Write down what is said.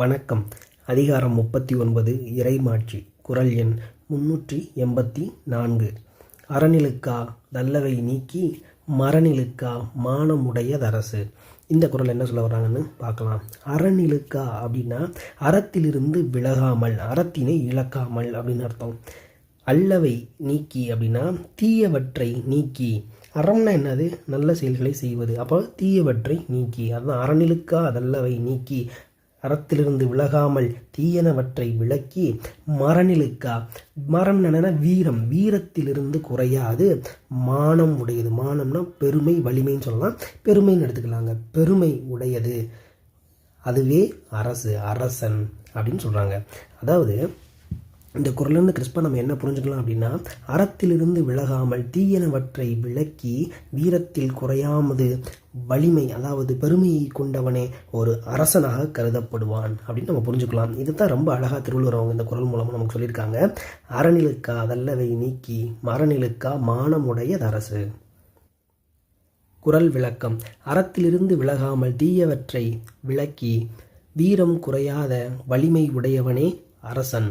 வணக்கம். அதிகாரம் முப்பத்தி ஒன்பது இறைமாட்சி குரல் எண் முன்னூற்றி எண்பத்தி நான்கு. அறநிலுக்கா நல்லவை நீக்கி மரநிலுக்கா மானமுடையதரசு. இந்த குரல் என்ன சொல்ல வர்றாங்கன்னு பார்க்கலாம். அறநிலுக்கா அப்படின்னா அறத்திலிருந்து விலகாமல் அறத்தினை இழக்காமல் அப்படின்னு அர்த்தம். அல்லவை நீக்கி அப்படின்னா தீயவற்றை நீக்கி. அறம்னா என்னது? நல்ல செயல்களை செய்வது. அப்போ தீயவற்றை நீக்கி. அதுதான் அறநிலுக்கா அதல்லவை நீக்கி. அறத்திலிருந்து விலகாமல் தீயனவற்றை விளக்கி மரணிலுக்கா மரம் என்னன்னா? வீரம். வீரத்திலிருந்து குறையாது. மானம் உடையது. மானம்னா பெருமை வலிமைன்னு சொல்லலாம். பெருமைன்னு எடுத்துக்கலாங்க. பெருமை உடையது. அதுவே அரசு அரசன் அப்படின்னு சொல்கிறாங்க அதாவது இந்த குரலிருந்து கிறிஸ்பா நம்ம என்ன புரிஞ்சுக்கலாம் அப்படின்னா அறத்திலிருந்து விலகாமல் தீயனவற்றை விளக்கி வீரத்தில் குறையாமது வலிமை அதாவது பெருமையை கொண்டவனே ஒரு அரசனாக கருதப்படுவான் அப்படின்னு நம்ம புரிஞ்சுக்கலாம். இதுதான் ரொம்ப அழகாக திருவள்ளுவர் அவங்க இந்த குரல் மூலமாக நமக்கு சொல்லியிருக்காங்க. அறநிலுக்கா அதல்லவை நீக்கி மரநிலுக்கா மானமுடையது அரசு. குரல் விளக்கம். அறத்திலிருந்து விலகாமல் தீயவற்றை விளக்கி வீரம் குறையாத வலிமை உடையவனே அரசன்.